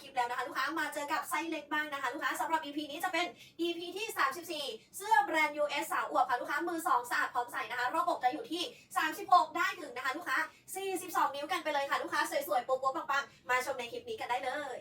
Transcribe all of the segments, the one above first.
คลิปแล้วนะคะลูกค้ามาเจอกับไซส์เล็กบ้างนะคะลูกค้าสำหรับ EP นี้จะเป็น EP ที่ 34 เสื้อแบรนด์ US สาวอวบค่ะลูกค้ามือ2สะอาดพร้อมใส่นะคะรอบอกจะอยู่ที่ 36 ได้ถึงนะคะลูกค้า 42 นิ้วกันไปเลยค่ะลูกค้าสวยๆ โป๊ะๆปังๆ มาชมในคลิปนี้กันได้เลย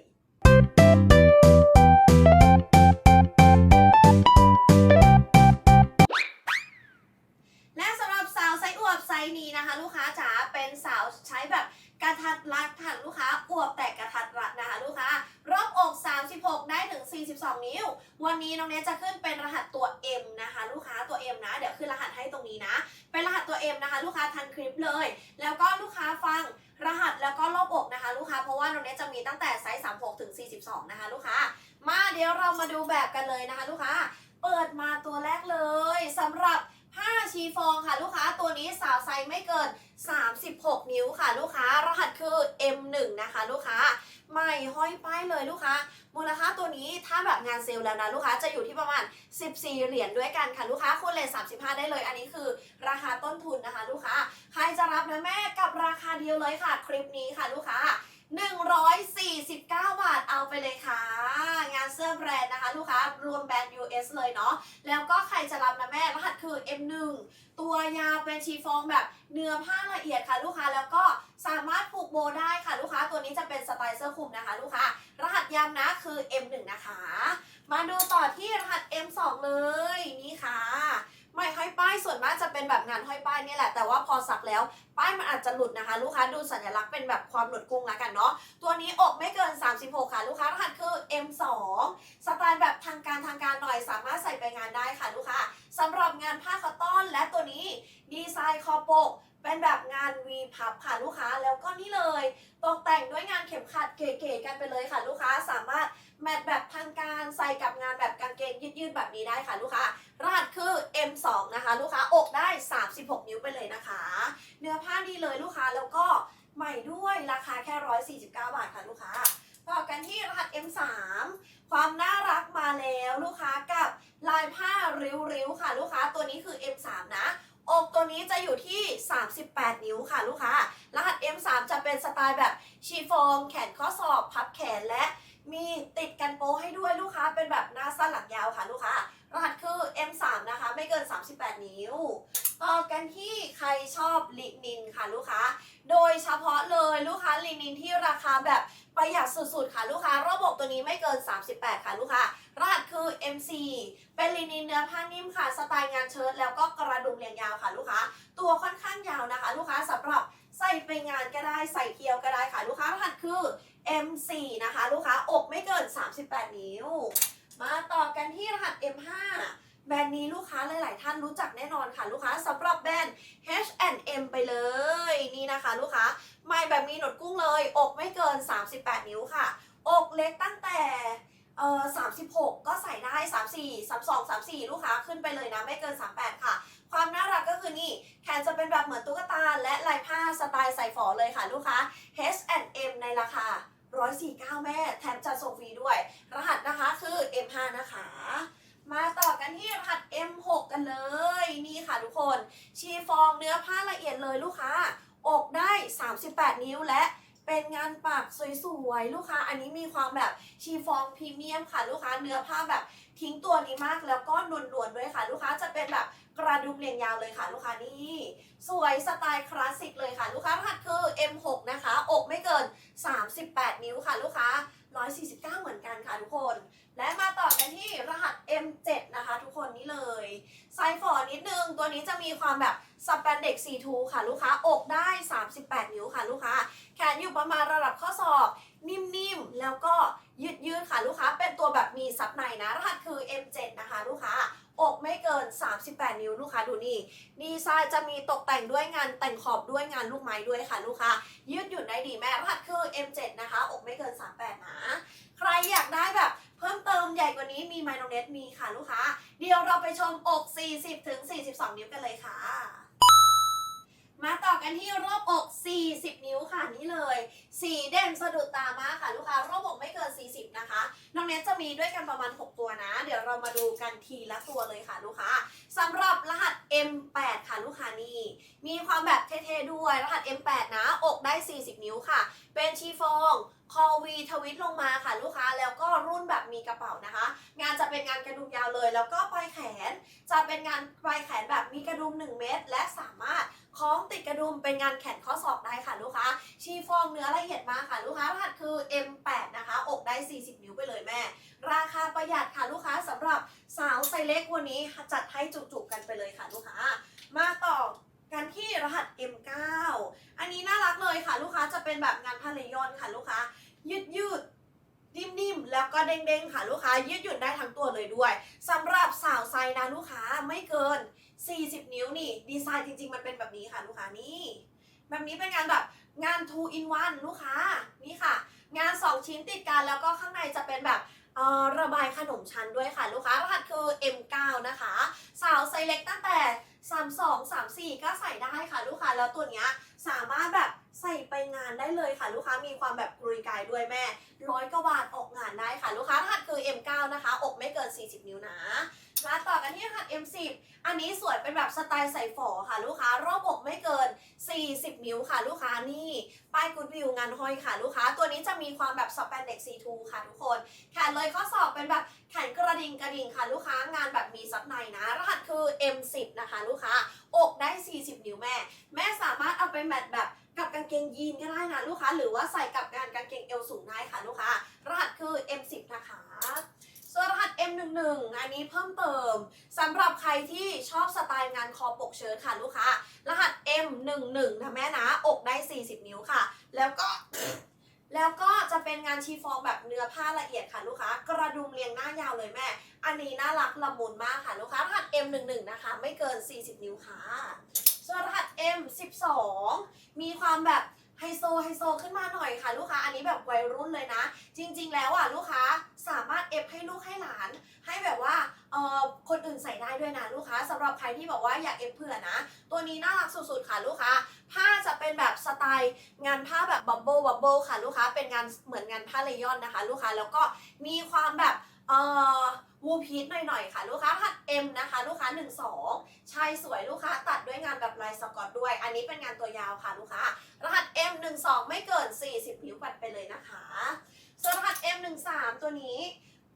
M นะคะ ลูกค้าทันคลิปเลย แล้วก็ลูกค้าฟังรหัสแล้วก็รอบอกนะคะ ลูกค้าเพราะว่าน้องเนทจะมีตั้งแต่ไซส์36ถึง42 นะคะ ลูกค้า มาเดี๋ยวเรามาดูแบบกันเลยนะคะ ลูกค้าเปิดมาตัวแรกเลยสำหรับผ้าชีฟองค่ะ ลูกค้าตัวนี้สาวไซส์ไม่เกิน 36 นิ้วค่ะ ลูกค้ารหัสคือ M1 นะคะ ลูกค้าใหม่ห้อยป้ายเลยลูกค้า มูลค่าตัวนี้ถ้าแบบงานเซลล์แล้วนะลูกค้าจะอยู่ที่ประมาณ 14 เหรียญด้วยกันค่ะลูกค้าคูณเลท35 ได้เลย อันนี้คือราคาต้นทุนนะคะ ลูกค้า ใครจะรับนะแม่กับราคาเดียวเลยค่ะ คลิปนี้ค่ะลูกค้า 149 บาทเอาไปเลยค่ะ งานเสื้อแบรนด์นะคะ ลูกค้ารวมแบรนด์ US เลยเนาะแล้วก็ใครจะรับนะแม่รหัสคือ M1 ตัวยาวเป็นชีฟองแบบเนื้อผ้าละเอียดค่ะ ลูกค้าแล้วก็สามารถผูกโบได้ค่ะ ลูกค้าตัวนี้จะเป็นสไตล์เสื้อคลุมนะคะ ลูกค้ารหัสย้ำนะคือ M1 นะคะ มาดูต่อที่รหัส M2 เลยนี่ค่ะ ไม่ห้อยป้ายส่วนมากจะเป็นแบบงานห้อยป้ายนี่แหละ แต่ว่าพอสักแล้วป้ายมันอาจจะหลุดนะคะ ลูกค้าดูสัญลักษณ์เป็นแบบความหลุดกุ้งละกันเนาะตัวนี้อกไม่เกิน 36 ค่ะ ลูกค้ารหัสคือ M2 สไตล์แบบทางการทางการหน่อยสามารถใส่ไปงานได้ค่ะลูกค้าสำหรับงานผ้าคอตตอนและตัวนี้ดีไซน์คอปกเป็นแบบงาน V พับค่ะลูกค้าแล้วก็นี่เลยตกแต่งด้วยงานเข็มขัดเก๋ๆกันไปเลยค่ะลูกค้าสามารถแมทแบบทางการใส่กับงานแบบกางเกงยืดๆแบบนี้ได้ค่ะลูกค้า รหัสคือ M2 นะคะ ลูกค้าอกได้ 36 นิ้วไปเลยนะคะ เนื้อผ้าดีเลยลูกค้าแล้วก็ใหม่ด้วยราคาแค่ 149 บาทค่ะลูกค้าต่อกันที่รหัส M3 ความน่ารักมาแล้วลูกค้ากับลายผ้าริ้วๆค่ะ ลูกค้าตัวนี้คือ M3 นะอกตัวนี้จะอยู่ที่ 38 นิ้วค่ะลูกค้า รหัส M3 จะเป็นสไตล์แบบชีฟองแขนข้อศอก พับแขนและมีติดกันโปให้ด้วยลูกค้าเป็นแบบหน้าสั้นหลังยาวค่ะลูกค้า รหัสคือ M3 นะคะ ไม่เกิน 38 นิ้ว ต่อกันที่ใครชอบลินินค่ะลูกค้า โดยเฉพาะเลยลูกค้าลินินที่ราคาแบบประหยัดสุดๆ ค่ะลูกค้า ระบบตัวนี้ไม่เกิน 38 ค่ะลูกค้า รหัสคือ MC เป็นลินินเนื้อผ้านิ่มค่ะ สไตล์งานเชิ้ตแล้วก็กระดุมเรียงยาวค่ะลูกค้า ตัวค่อนข้างยาวนะคะ ลูกค้าสำหรับใส่ไปงานก็ได้ใส่เที่ยวก็ได้ค่ะลูกค้ารหัสคือ M4 นะคะ ลูกค้าอกไม่เกิน 38 นิ้ว มาต่อกันที่รหัส M5 แบรนด์นี้ลูกค้าหลาย ๆ ท่านรู้จักแน่นอนค่ะ ลูกค้าสำหรับแบรนด์ H&M ไปเลย นี่นะคะ ลูกค้าไม่แบบมีหนวดกุ้งเลย อกไม่เกิน 38 นิ้วค่ะ อกเล็กตั้งแต่เออ36 ก็ใส่ได้ 34 32 34 ลูกค้าขึ้นไปเลยนะ ไม่เกิน 38 ค่ะ ความน่ารักก็คือนี่แขนจะเป็นแบบเหมือนตุ๊กตา และลายผ้าสไตล์ใส่ฝอเลยค่ะ ลูกค้า H&M ในราคา 149 แม่ แถมจัดส่งฟรีด้วย รหัสนะคะคือ M5 นะคะ มาต่อกันที่รหัส M6 กันเลย นี่ค่ะทุกคน ชีฟองเนื้อผ้าละเอียดเลยลูกค้า อกได้ 38 นิ้วและ เป็นงานปักสวยๆ ลูกค้า อันนี้มีความแบบชีฟองพรีเมียมค่ะ ลูกค้าเนื้อผ้าแบบทิ้งตัวนี้มากแล้วก็นวลๆด้วยค่ะ ลูกค้าจะเป็นแบบกระดุมเรียงยาวเลยค่ะ ลูกค้านี่สวยสไตล์คลาสสิกเลยค่ะ ลูกค้ารหัสคือ M6 นะคะ อกไม่เกิน 38 นิ้วค่ะ ลูกค้า 149 เหมือนกันค่ะทุกคน และมาต่อกันที่รหัส M7 นะคะทุกคนนี่เลยไซฟอร์นิดนึง ตัวนี้จะมีความแบบสแปนเด็ก C2 ค่ะลูกค้า อกได้ 38 นิ้วค่ะลูกค้า แขนอยู่ประมาณระดับข้อศอกนิ่มๆ แล้วก็ยืดๆค่ะลูกค้า เป็นตัวแบบมีซับในนะ รหัสคือ M7 นะคะลูกค้า อกไม่เกิน 38 นิ้วลูกค้าดูนี่ ดีไซน์จะมีตกแต่งด้วยงานแต่งขอบด้วยงานลูกไม้ด้วยค่ะลูกค้า ยืดหยุ่นได้ดีแม่รหัสคือ M7 นะคะ อกไม่เกิน 38 นะ ใครอยากได้แบบเพิ่มเติมใหญ่กว่านี้มีไมโนเนตมีค่ะลูกค้า เดี๋ยวเราไปชมอก 40ถึง42 นิ้วกันเลยค่ะ มาต่อกันที่รอบอก 40 นิ้วค่ะนี่เลย สีเด่นสะดุดตามากค่ะลูกค้ารอบอกไม่เกิน 40 นะคะ น้องเนเนทจะมีด้วยกันประมาณ 6 ตัวนะ เดี๋ยวเรามาดูกันทีละตัวเลยค่ะลูกค้าสำหรับรหัส M8 ค่ะลูกค้านี่ มีความแบบเท่ๆด้วยรหัส M8 นะ อกได้ 40 นิ้วค่ะ เป็นชีฟองคอวีทวิตลงมาค่ะลูกค้าแล้วก็รุ่นแบบมีกระเป๋านะคะ งานจะเป็นงานกระดุมยาวเลย แล้วก็ปลายแขน จะเป็นงานปลายแขนแบบมีกระดุม 1 เม็ดและสามารถ คล้องติดกระดุมเป็นงานแขนข้อศอกได้ค่ะลูกค้า ชีฟองเนื้อละเอียดมากค่ะลูกค้ารหัสคือ M8 นะคะ อกได้ 40 นิ้วไปเลยแม่ ราคาประหยัดค่ะลูกค้าสำหรับสาวไซส์เล็กวันนี้จัดให้จุกๆกันไปเลยค่ะลูกค้า มาต่อกันที่รหัส M9 อันนี้น่ารักเลยค่ะลูกค้าจะเป็นแบบงานพาเลยอนค่ะลูกค้ายืดยืด นิ่มๆ แล้วก็เด้งๆ ค่ะลูกค้ายืดหยุ่นได้ทั้งตัวเลยด้วยสำหรับสาวไซส์นะลูกค้าไม่เกิน 40 นิ้วนี่ ดีไซน์จริงๆ มันเป็นแบบนี้ค่ะลูกค้านี่แบบนี้เป็นงานแบบงาน two in one ลูกค้านี่ค่ะ งาน 2 ชิ้นติดกันแล้วก็ข้างในจะเป็นแบบระบายขนมชั้นด้วยค่ะ ลูกค้ารหัสคือ M9 นะคะ สาวไซส์เล็กตั้งแต่ 32 34 ก็ใส่ได้ค่ะลูกค้าแล้วตัวเนี้ยสามารถแบบใส่ไปงานได้เลยค่ะ ลูกค้ามีความแบบกรุยกายด้วยแม่ ร้อยกว่าบาทออกงานได้ค่ะ ลูกค้ารหัสคือ M9 นะคะ อกไม่เกิน 40 นิ้วนะมาต่อกันที่รหัส M10 อันนี้สวยเป็นแบบสไตล์ใส่ฝอค่ะ ลูกค้ารอบอกไม่เกิน 40 นิ้วค่ะ ลูกค้านี่ป้ายกูดวิวงานห้อยค่ะ ลูกค้าตัวนี้จะมีความแบบสแปนเด็ก C2 ค่ะทุกคนแขนเลยข้อศอกเป็นแบบแขนกระดิ่งกระดิ่งค่ะ ลูกค้างานแบบมีซับในนะ รหัสคือ M10 นะคะ ลูกค้าอกได้ 40 นิ้วแม่ แม่สามารถเอาไปแมทแบบางเกงยีนก็ได้นะลูกค้า หรือว่าใส่กับงานกางเกงเอวสูงได้ค่ะลูกค้า รหัสคือ M10 นะคะส่วนรหัส M11 อันนี้เพิ่มเติมสำหรับใครที่ชอบสไตล์งานคอปกเชิ้ตค่ะลูกค้า รหัส M11 นะแม่นะ อกได้ 40 นิ้วค่ะ แล้วก็ แล้วก็จะเป็นงานชีฟองแบบเนื้อผ้าละเอียดค่ะลูกค้า กระดุมเรียงหน้ายาวเลยแม่ อันนี้น่ารักละมุนมากค่ะลูกค้ารหัส M11 นะคะ ไม่เกิน 40 นิ้วค่ะ ส่วนรหัส M12 มีความแบบไฮโซไฮโซขึ้นมาหน่อยค่ะ ลูกค้าอันนี้แบบวัยรุ่นเลยนะ จริง ๆ แล้วอะลูกค้าสามารถเอฟให้ลูกให้หลาน ให้แบบว่าเอ่อคนอื่นใส่ได้ด้วยนะลูกค้าสำหรับใครที่บอกว่าอยากเอฟเผื่อนะ ตัวนี้น่ารักสุดๆค่ะลูกค้า ผ้าจะเป็นแบบสไตล์ งานผ้าแบบบับเบิลบับเบิลค่ะลูกค้าเป็นงานเหมือนงานผ้าเลยอนนะคะ ลูกค้าแล้วก็มีความแบบ เอ่อวูพีทหน่อยๆค่ะ ลูกค้ารหัส M นะคะ ลูกค้า 12 ชายสวยลูกค้าตัดด้วยงานแบบลายสกอตด้วย อันนี้เป็นงานตัวยาวค่ะลูกค้ารหัส M 1 2ไม่เกิน 40นิ้วปัดไปเลยนะคะส่วนรหัส M 1 3ตัวนี้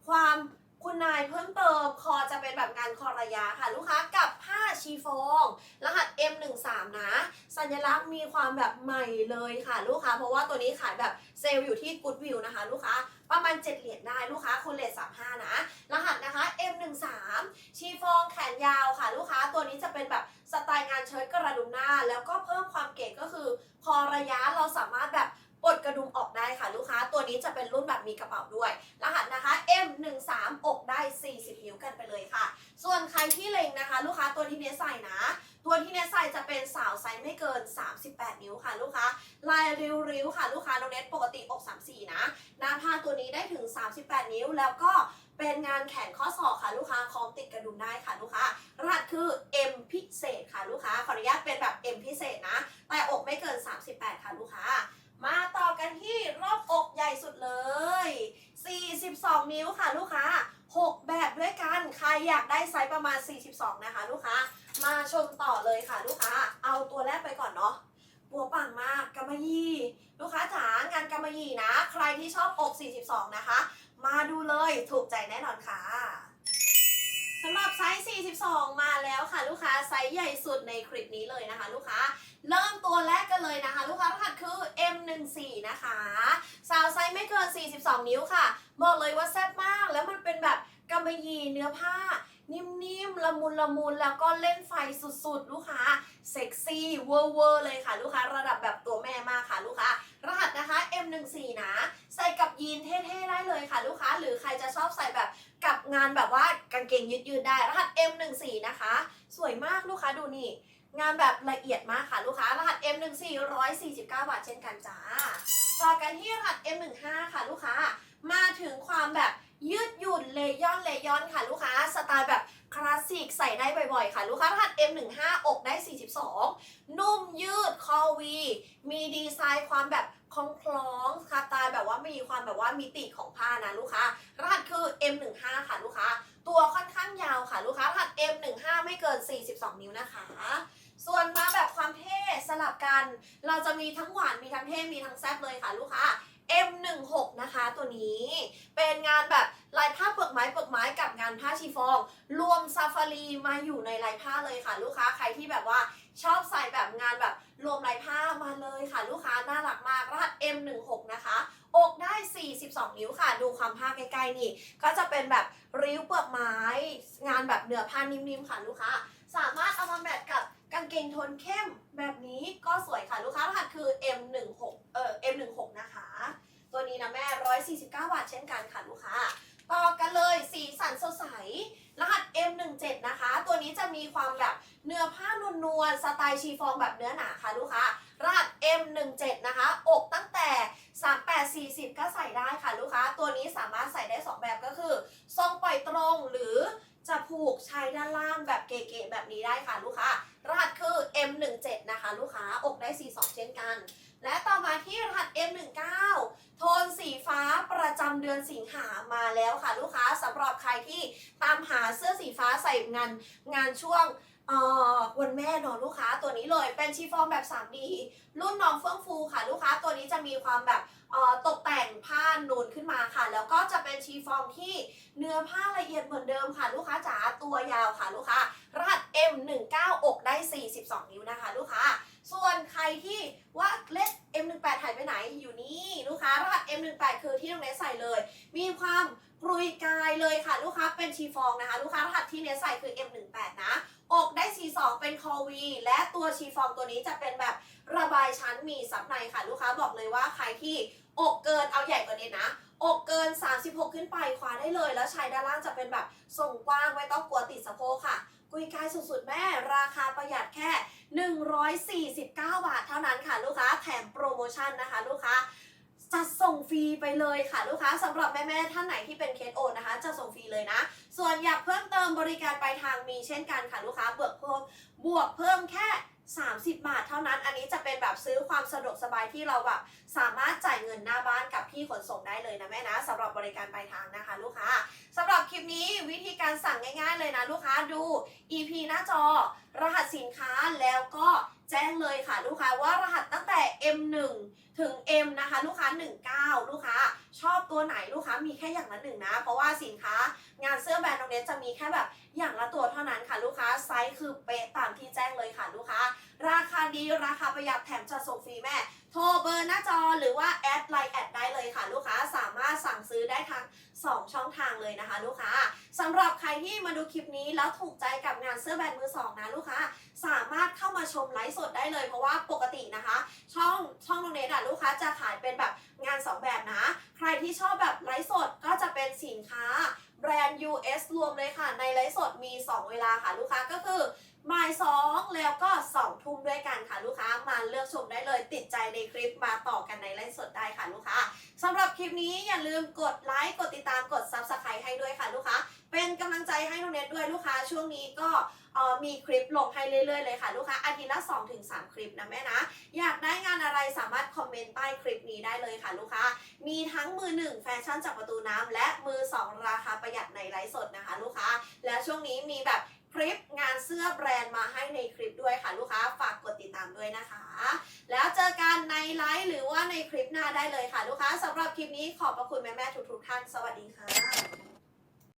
ความคุณนายเพิ่มเติมคอจะเป็นแบบงานคอระยะค่ะ ลูกค้ากับผ้าชีฟอง รหัส M 1 3นะ สัญลักษณ์มีความแบบใหม่เลยค่ะ ลูกค้า เพราะว่าตัวนี้ขายแบบเซลล์อยู่ที่ Good View นะคะ ลูกค้าประมาณ 7 เหรียญได้ลูกค้าคนเลท35 นะ รหัสนะคะ M 1 3 ชีฟองแขนยาวค่ะ ลูกค้าตัวนี้จะเป็นแบบสไตล์งานเชิ้ตกระดุมหน้า แล้วก็เพิ่มความเก๋ก็คือคอระยะเราสามารถแบบปลดกระดุมออกได้ค่ะ ลูกค้าตัวนี้จะเป็นรุ่นแบบมีกระเป๋าด้วย รหัสนะคะ M 1 3 อกได้ 40 นิ้วกันไปเลยค่ะ ส่วนใครที่เล็งนะคะ ลูกค้าตัวที่เนสใส่นะ ตัวที่เนสใส่จะเป็นสาวไซส์ไม่เกิน 38 นิ้วค่ะลูกค้า ลายริ้วๆค่ะลูกค้าน้องเนสปกติอก 34 นะ หน้าผ้าตัวนี้ได้ถึง 38 นิ้วแล้วก็เป็นงานแขนข้อศอกค่ะลูกค้าคล้องติดกระดุมได้ค่ะลูกค้ารหัสคือ M พิเศษค่ะลูกค้าขออนุญาตเป็นแบบ M พิเศษนะ แต่อกไม่เกิน 38 ค่ะลูกค้า มาต่อกันที่รอบอกใหญ่สุดเลย 42 นิ้วค่ะลูกค้า 6 แบบด้วยกัน ใครอยากได้ไซส์ประมาณ 42 นะคะ ลูกค้า มาชมต่อเลยค่ะ ลูกค้า เอาตัวแรกไปก่อนเนาะปัวปังมากกำมะยี่ ลูกค้าจ๋างานกำมะยี่นะ ใครที่ชอบอก 42 นะคะ มาดูเลยถูกใจแน่นอนค่ะสำหรับไซส์ 42 มาแล้วค่ะ ลูกค้าไซส์ใหญ่สุดในคลิปนี้เลยนะคะ ลูกค้า เริ่มตัวแรกกันเลยนะคะ ลูกค้ารหัสคือ M14 นะคะ ไม่เกิน 42 นิ้วค่ะ บอกเลยว่าแซ่บมาก แล้วมันเป็นแบบกำมะหยี่เนื้อผ้า นิ่มๆ ละมุนละมุนแล้วก็เล่นไฟสุดๆ ลูกค้า เซ็กซี่เวอร์เวอร์เลยค่ะลูกค้าระดับแบบตัวแม่มากค่ะลูกค้ารหัสนะคะ M14 นะ ใส่กับยีนเท่ๆ ได้เลยค่ะลูกค้า หรือใครจะชอบใส่แบบกับงานแบบว่ากางเกงยืดๆได้ รหัส M14 นะคะ สวยมากลูกค้าดูนี่ งานแบบละเอียดมากค่ะลูกค้ารหัส M14 149 บาทเช่นกันจ้า อกันที่รหัส M15 ค่ะลูกค้า มาถึงความแบบยืดหยุ่นเลย่อนเลย่อนค่ะลูกค้า สไตล์แบบคลาสสิกใส่ได้บ่อยๆ ค่ะลูกค้ารหัส M15 อกได้ 42 นุ่มยืดคอวี มีดีไซน์ความแบบคล้องคล้องค่ะตายแบบว่ามีความแบบว่ามีติของผ้านะลูกค้ารหัสคือ M15 ค่ะลูกค้า ตัวค่อนข้างยาวค่ะลูกค้ารหัส M15 ไม่เกิน 42 นิ้วนะคะ ส่วนมาแบบความเท่ ลับกัน เราจะมีทั้งหวานมีทั้งเท่มีทั้งแซ่บเลยค่ะลูกค้า M16 นะคะตัวนี้ เป็นงานแบบลายผ้าเปลือกไม้เปลือกไม้กับงานผ้าชีฟอง รวมซาฟารีมาอยู่ในลายผ้าเลยค่ะ ลูกค้าใครที่แบบว่าชอบใส่แบบงานแบบ รวมลายผ้ามาเลยค่ะ ลูกค้าน่ารักมากรหัส M16 นะคะ อกได้ 42 นิ้วค่ะ ดูความผ้าใกล้ๆนี่ ก็จะเป็นแบบริ้วเปลือกไม้ งานแบบเนื้อผ้านิ่มๆค่ะลูกค้า สามารถเอามาแมทกับกางเกงโทนเข้มแบบนี้ก็สวยค่ะลูกค้ารหัสคือ M16 เอ่อ M16 นะคะ ตัวนี้นะแม่ 149 บาทเช่นกันค่ะลูกค้า ต่อกันเลยสีสันสดใส รหัส M17 นะคะ ตัวนี้จะมีความแบบเนื้อผ้านวลๆสไตล์ชีฟองแบบเนื้อหนาค่ะลูกค้ารหัส M17 นะคะ อกตั้งแต่ 38 40 ก็ใส่ได้ค่ะลูกค้า ตัวนี้สามารถใส่ได้ 2 แบบก็คือทรงปล่อยตรงหรือจะผูกชายด้านล่างแบบเก๋ๆแบบนี้ได้ค่ะลูกค้ารหัสคือ M17 นะคะ ลูกค้าอกได้ 42 เช่นกัน และต่อมาที่รหัส M19 ทนสีฟ้าประจำเดือนสิงหามาแล้วค่ะ ลูกค้าสำหรับใครที่ตามหาเสื้อสีฟ้าใส่งานงานช่วงวันแม่เนอะลูกค้าตัวนี้เลยเป็นชีฟองแบบ 3D รุ่นน้องเฟื่องฟูค่ะ ลูกค้าตัวนี้จะมีความแบบตกแต่งผ้านูนขึ้นมาค่ะ แล้วก็จะเป็นชีฟองที่เนื้อผ้าละเอียดเหมือนเดิมค่ะ ลูกค้าจ๋าตัวยาวค่ะลูกค้ารหัส M19 อกได้ 42 นิ้วนะคะ ลูกค้า ส่วนใครที่ว่าเลข M18 หายไปไหนอยู่นี่ลูกค้ารหัส M18 คือที่น้องเนสใส่เลย มีความกรุยกายเลยค่ะ ลูกค้าเป็นชีฟองนะคะ ลูกค้ารหัสที่เนสใส่คือ M18 นะอกได้42เป็นคอวีและตัวชีฟองตัวนี้จะเป็นแบบระบายชั้นมีซับในค่ะ ลูกค้าบอกเลยว่าใครที่อกเกินเอาใหญ่กว่านี้นะอกเกิน 36 ขึ้นไปคว้าได้เลย แล้วชายด้านล่างจะเป็นแบบทรงกว้างไม่ต้องกลัวติดสะโพกค่ะ กุยกายสุดๆแม่ ราคาประหยัดแค่ 149 บาทเท่านั้นค่ะลูกค้าแถมโปรโมชั่นนะคะลูกค้าจัดส่งฟรีไปเลยค่ะลูกค้าสำหรับแม่ๆท่านไหนที่เป็นเคสโอนนะคะจะส่งฟรีเลยนะ ส่วนอยากเพิ่มเติมบริการปลายทางมีเช่นกันค่ะลูกค้าบวกเพิ่มบวกเพิ่มแค่ 30 บาทเท่านั้น อันนี้จะเป็นแบบซื้อความสะดวกสบายที่เราแบบสามารถจ่ายเงินหน้าบ้านกับพี่ขนส่งได้เลยนะแม่นะสำหรับบริการปลายทางนะคะลูกค้าสำหรับคลิปนี้วิธีการสั่งง่ายๆเลยนะลูกค้าดู EP หน้าจอ รหัสสินค้าแล้วก็แจ้งเลยค่ะลูกค้าว่ารหัสตั้งแต่ M1 ถึง M นะคะ ลูกค้า 19 ลูกค้า ตัวไหนลูกค้ามีแค่อย่างละหนึ่งนะ เพราะว่าสินค้างานเสื้อแบรนด์ตรงนี้จะมีแค่แบบอย่างละตัวเท่านั้นค่ะลูกค้าไซส์คือเป๊ะตามที่แจ้งเลยค่ะลูกค้า ราคาดีราคาประหยัดแถมจะส่งฟรีแม่ โทรเบอร์หน้าจอหรือว่าแอดไลน์แอดได้เลยค่ะลูกค้าสามารถสั่งซื้อได้ทาง2 ช่องทางเลยนะคะ ลูกค้าสำหรับใครที่มาดูคลิปนี้แล้วถูกใจกับงานเสื้อแบรนด์มือสองนะลูกค้าสามารถเข้ามาชมไลฟ์สดได้เลยเพราะว่าปกตินะคะ ช่องช่องตรงนี้อะลูกค้าจะขายเป็นแบบงาน 2 แบบนะ ใคร ที่ชอบแบบไลฟ์สดก็จะเป็นสินค้าแบรนด์ US รวมเลยค่ะ ในไลฟ์สดมี 2 เวลาค่ะลูกค้าก็คือบ่ายสองแล้วก็2ทุ่มด้วยกันค่ะลูกค้ามาเลือกชมได้เลยติดใจในคลิปมาต่อกันในไลฟ์สดได้ค่ะลูกค้าสำหรับคลิปนี้อย่าลืมกดไลค์กดติดตามกด Subscribe ให้ด้วยค่ะลูกค้า เป็นกำลังใจให้น้องเน็ตด้วยลูกค้าช่วงนี้ก็มีคลิปลงให้เรื่อยๆเลยค่ะ ลูกค้าอาทิตย์ละ 2-3 คลิปนะแม่นะ อยากได้งานอะไรสามารถคอมเมนต์ใต้คลิปนี้ได้เลยค่ะ ลูกค้า มีทั้งมือหนึ่งแฟชั่นจากประตูน้ำและมือสองราคาประหยัดในไลฟ์สดนะคะ ลูกค้า และช่วงนี้มีแบบคลิปงานเสื้อแบรนด์มาให้ในคลิปด้วยค่ะ ลูกค้าฝากกดติดตามด้วยนะคะ แล้วเจอกันในไลฟ์หรือว่าในคลิปหน้าได้เลยค่ะ ลูกค้าสำหรับคลิปนี้ขอบพระคุณแม่ๆทุกๆท่านสวัสดีค่ะ